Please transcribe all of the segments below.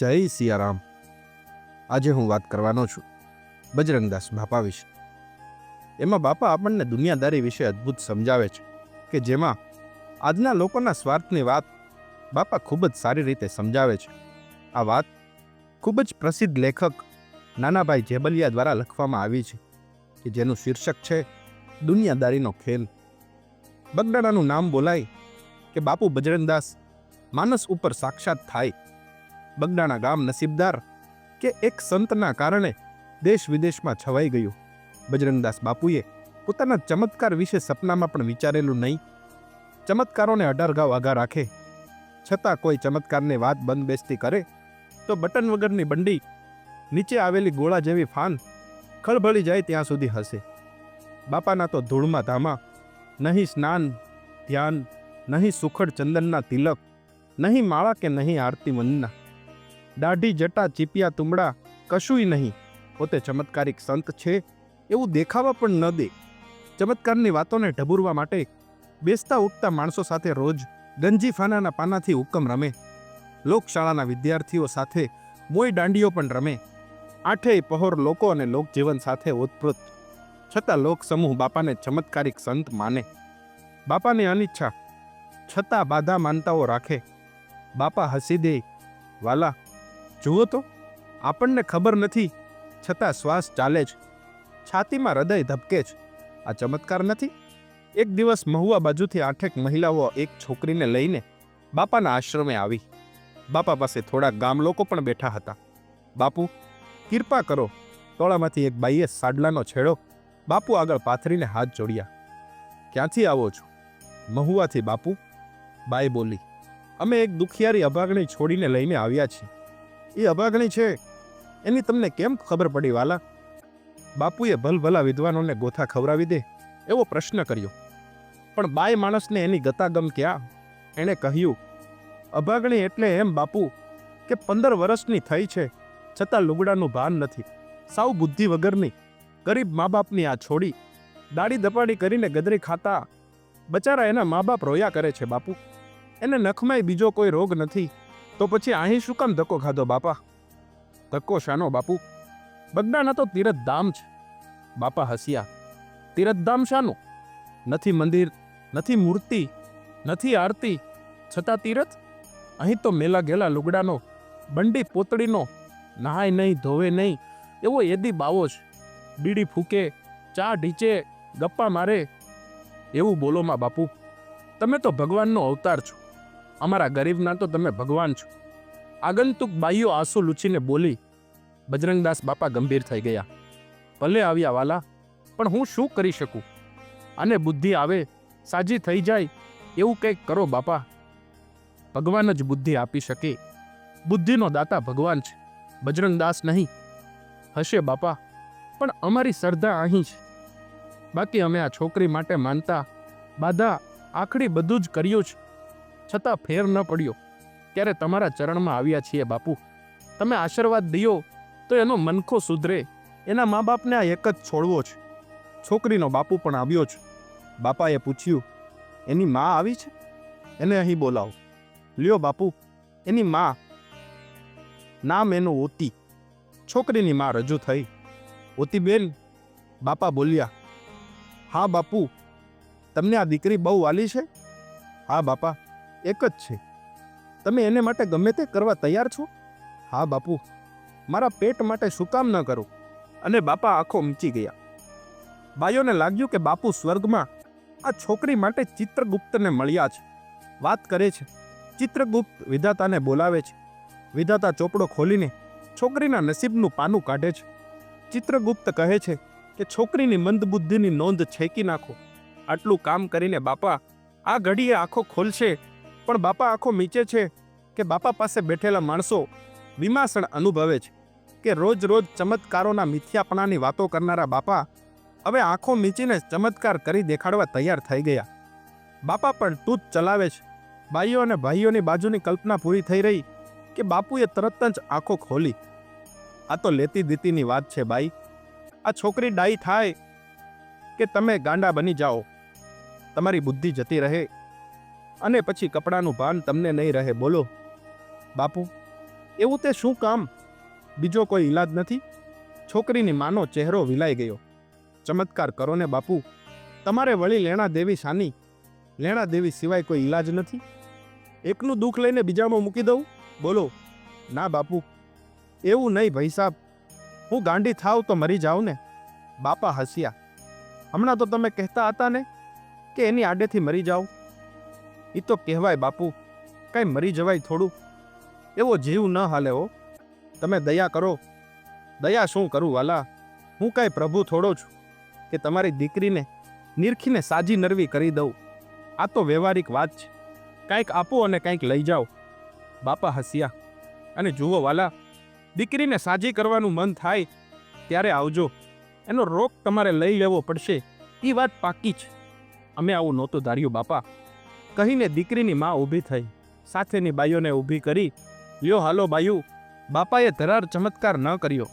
જય સિયારામ. આજે હું વાત કરવાનો છું. બજરંગદાસ બાપા વિશે. એમાં બાપા આપણને દુનિયાદારી વિશે અદ્ભુત સમજાવે છે કે જેમાં આજના લોકોના સ્વાર્થની વાત બાપા ખૂબ જ સારી રીતે સમજાવે છે. આ વાત ખૂબ જ પ્રસિદ્ધ લેખક નાનાભાઈ જેબલિયા દ્વારા લખવામાં આવી છે કે જેનું શીર્ષક છે દુનિયાદારીનો ખેલ. બગડાણાનું નામ બોલાય કે બાપુ બજરંગદાસ માનસ ઉપર સાક્ષાત થાય બગડાણા ગામ નસીબદાર કે એક સંતના કારણે દેશ વિદેશમાં છવાઈ ગયું. બજરંગદાસ બાપુએ પોતાના ચમત્કાર વિશે સપનામાં પણ વિચારેલું નહીં. ચમત્કારોને અઢાર ગાવ આગા રાખે. છતાં કોઈ ચમત્કારની વાત બંધ બેસતી કરે, તો બટન વગરની બંડી નીચે આવેલી ગોળા જેવી ફાન ખળભળી જાય ત્યાં સુધી હશે. બાપાના તો ધૂળમાં ધામા, નહીં સ્નાન, ધ્યાન, નહીં સુખડ ચંદનના તિલક, નહીં માળા કે નહીં આરતી વંદના. દાઢી, જટા, ચીપિયા તુંબડા કશુંય નહીં. પોતે ચમત્કારિક સંત છે, એવું દેખાવા પણ ન દે. ચમત્કારની વાતોને ઢબૂરવા માટે બેસતા ઉઠતા માણસો સાથે રોજ ગંજી ફાનાના પાનાથી હુકમ રમે. લોકશાળાના વિદ્યાર્થીઓ સાથે મોય દાંડીઓ પણ રમે. આઠેય પહોર લોકો અને લોકજીવન સાથે ઓતપ્રોત. છતાં લોક સમૂહ બાપાને ચમત્કારિક સંત માને. બાપાની અનિચ્છા. છતાં બાધા માનતાઓ રાખે. બાપા હસી દે. વાલા જુઓ તો, આપણને ખબર નથી, છતાં શ્વાસ ચાલે જ છાતીમાં હૃદય ધબકે છે. આ ચમત્કાર નથી? એક દિવસ મહુવા બાજુથી આઠેક મહિલાઓ એક છોકરીને લઈને બાપાના આશ્રમે આવી. બાપા પાસે થોડા ગામ લોકો પણ બેઠા હતા. બાપુ, કૃપા કરો. ટોળામાંથી એક બાઈએ સાડલાનો છેડો બાપુ આગળ પાથરીને હાથ જોડ્યા. ક્યાંથી આવો છો? મહુવાથી બાપુ, બાઈ બોલી, અમે એક દુખિયારી અભાગણી છોડીને લઈને આવ્યા છીએ. એ અભાગણી છે. એની તમને કેમ ખબર પડી, વાલા? બાપુએ ભલભલા વિદ્વાનોને ગોથા ખવડાવી દે, એવો પ્રશ્ન કર્યો. પણ બાય માણસને એની ગતાગમ ક્યાં? એણે કહ્યું, અભાગણી એટલે એમ, બાપુ, કે પંદર વર્ષની થઈ છે, છતાં લુગડાનું ભાન નથી. સાવ બુદ્ધિ વગરની, ગરીબ મા બાપની આ છોડી દાડી દપાડી કરીને ગદરી ખાતા, બચારા એના મા બાપ રોયા કરે છે, બાપુ. એને નખમાંય બીજો કોઈ રોગ નથી. તો પછી અહીં શું કામ ધક્કો ખાધો બાપા? ધક્કો શાનો, બાપુ? બગડાના તો તીરથધામ છે. બાપા હસ્યા. તીરથધામ શાનું? નથી મંદિર, નથી મૂર્તિ, નથી આરતી. છતાં તીરથ? અહીં તો મેલા ગેલા લુગડાનો, બંડી પોતળીનો, નહાય નહીં, ધોવે નહીં, એવો એદી બાવો છે. બીડી ફૂકે, ચા ઢીચે, ગપ્પા મારે. એવું બોલોમાં બાપુ. તમે તો ભગવાનનો અવતાર છો. અમારા ગરીબના તો તમે ભગવાન છો. આગંતુક બાઈઓ આંસુ લૂછીને બોલી, બજરંગદાસ બાપા ગંભીર થઈ ગયા. ભલે આવ્યા વાલા, પણ હું શું કરી શકું? અને બુદ્ધિ આવે, સાજી થઈ જાય, એવું કંઈક કરો બાપા. ભગવાન જ બુદ્ધિ આપી શકે. બુદ્ધિનો દાતા ભગવાન છે, બજરંગદાસ નહીં. હશે બાપા, પણ અમારી શ્રદ્ધા અહીં છે. બાકી અમે આ છોકરી માટે માનતા, બાધા, આખડી બધું જ કર્યું છે. છતાં ફેર ન પડ્યો. ત્યારે તમારા ચરણમાં આવ્યા છીએ બાપુ? તમે આશીર્વાદ દિયો તો એનો મનખો સુધરે. એના મા બાપને આ એક જ છોડવો છે. છોકરીનો બાપુ પણ આવ્યો છે. બાપાએ પૂછ્યું, એની મા આવી છે? એને અહીં બોલાવો. લ્યો બાપુ, એની મા. નામ એનું ઓતી. છોકરીની મા રજૂ થઈ. ઓતી બેન બાપા બોલ્યા, હા બાપુ, તમને આ દીકરી બહુ વાલી છે? હા બાપા. એક જ છે. તમે એને માટે ગમે તે કરવા તૈયાર છો? હા, બાપુ. મારા પેટ માટે શું કામ ન કરો? અને બાપા આંખો ઊંચી ગયા. બાઈઓને લાગ્યું કે બાપુ સ્વર્ગમાં આ છોકરી માટે ચિત્રગુપ્તને મળ્યા છે. વાત કરે છે. ચિત્રગુપ્ત વિધાતાને બોલાવે છે. વિધાતા ચોપડો ખોલીને છોકરીના નસીબનું પાનું કાઢે છે. ચિત્રગુપ્ત કહે છે કે છોકરીની મંદબુદ્ધિની નોંધ છેકી નાખો. આટલું કામ કરીને બાપા આ ઘડીએ આંખો ખોલશે પણ બાપા આંખો મીચે છે કે બાપા પાસે બેઠેલા માણસો વિમાસણ અનુભવે છે કે રોજ રોજ ચમત્કારોના મિથ્યાપણાની વાતો કરનારા બાપા હવે આંખો મીચીને ચમત્કાર કરી દેખાડવા તૈયાર થઈ ગયા. બાપા પણ તૂત ચલાવે છે. બાઈઓ અને ભાઈઓની બાજુની કલ્પના પૂરી થઈ રહી કે બાપુએ તરત જ આંખો ખોલી. આ તો લેતી દીતીની વાત છે બાઈ. આ છોકરી ડાઈ થાય કે તમે ગાંડા બની જાઓ. તમારી બુદ્ધિ જતી રહે અને પછી કપડાનું ભાન તમને નહીં રહે, બોલો. બાપુ, એવું તે શું કામ? બીજો કોઈ ઈલાજ નથી? છોકરીની માનો ચહેરો વિલાઈ ગયો. ચમત્કાર કરો ને બાપુ. તમારે વળી લેણા દેવી શાની? લેણા દેવી સિવાય કોઈ ઈલાજ નથી? એકનું દુઃખ લઈને બીજામાં મૂકી દઉં? બોલો. ના બાપુ. એવું નહીં ભાઈ સાહેબ હું ગાંડી થાવ તો મરી જાઉં ને. બાપા હસ્યા. હમણાં તો તમે કહેતા હતા ને કે એની આડેથી મરી જાઓ. એ તો કહેવાય બાપુ, કાંઈ મરી જવાય થોડું. એવો જીવ ન હાલે હો. તમે દયા કરો. દયા શું કરું વાલા? હું કાંઈ પ્રભુ થોડો છું કે તમારી દીકરીને, નિરખીને સાજી નરવી કરી દઉં. આ તો વ્યવહારિક વાત છે. કાંઈક આપો અને કાંઈક લઈ જાઓ. બાપા હસ્યા. અને જુઓ વાલા, દીકરીને સાજી કરવાનું મન થાય ત્યારે આવજો. એનો રોગ તમારે લઈ લેવો પડશે. એ વાત પાકી છે. અમે આવું નહોતું ધાર્યું બાપા. કહીને દીકરીની માં ઊભી થઈ. સાથેની બાઈઓને ઊભી કરી, લ્યો હાલો બાયુ બાપાએ ધરાર ચમત્કાર ન કર્યો.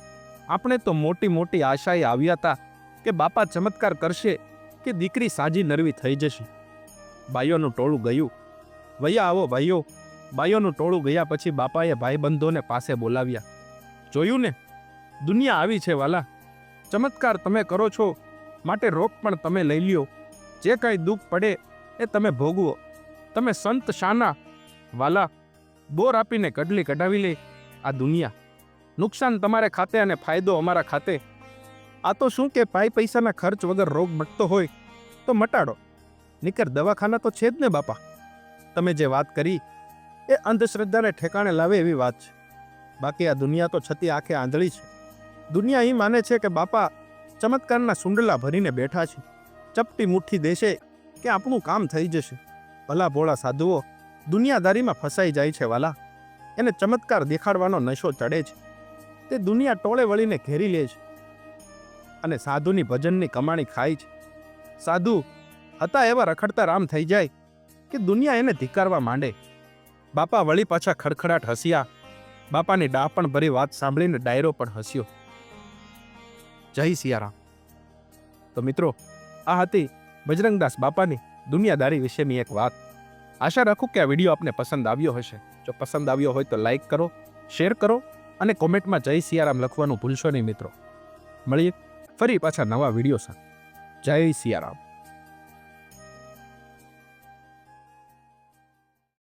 આપણે તો મોટી મોટી આશાએ આવ્યા હતા કે બાપા ચમત્કાર કરશે કે દીકરી સાજી નરવી થઈ જશે. બાઈઓનું ટોળું ગયું. વૈયા આવો ભાઈઓ. બાઈઓનું ટોળું ગયા પછી બાપાએ ભાઈબંધોને પાસે બોલાવ્યા. જોયું ને? દુનિયા આવી છે વાલા. ચમત્કાર તમે કરો છો, માટે રોગ પણ તમે લઈ લ્યો. જે કાંઈ દુઃખ પડે એ તમે ભોગવો. તમે સંત શાના વાલા બોર આપીને કડલી કઢાવી લે આ દુનિયા. નુકસાન તમારે ખાતે અને ફાયદો અમારા ખાતે. આ તો શું કે પાઈ પૈસાના ખર્ચ વગર રોગ મટતો હોય તો મટાડો. નીકર દવાખાના તો છે જ ને બાપા. તમે જે વાત કરી, એ અંધશ્રદ્ધાને ઠેકાણે લાવે એવી વાત છે. બાકી આ દુનિયા તો છતી આંખે આંધળી છે. દુનિયા એ માને છે કે બાપા ચમત્કારના સુંડલા ભરીને બેઠા છે. ચપટી મુઠ્ઠી દેશે કે આપણું કામ થઈ જશે. ભલા ભોળા સાધુઓ, દુનિયાદારીમાં ફસાઈ જાય છે વાલા. એને ચમત્કાર દેખાડવાનો નશો ચડે છે. તે દુનિયા ટોળે વળીને ઘેરી લે છે. અને સાધુની ભજનની કમાણી ખાય છે. સાધુ, હતા એવા રખડતા રામ થઈ જાય કે દુનિયા એને ધિકારવા માંડે. બાપા વળી પાછા ખડખડાટ હસ્યા. બાપાની ડાપણ ભરી વાત સાંભળીને ડાયરો પણ હસ્યો. જય સિયારામ. તો મિત્રો, આ હતી બજરંગદાસ બાપાની દુનિયાદારી વિશેની એક વાત આશા રાખું કે આ વીડિયો આપને પસંદ આવ્યો હશે. જો પસંદ આવ્યો હોય તો લાઈક કરો, શેર કરો અને કોમેન્ટમાં જય સિયારામ લખવાનું ભૂલશો નહીં મિત્રો. મળીએ ફરી પાછા નવા વીડિયો સાથે. જય સિયારામ.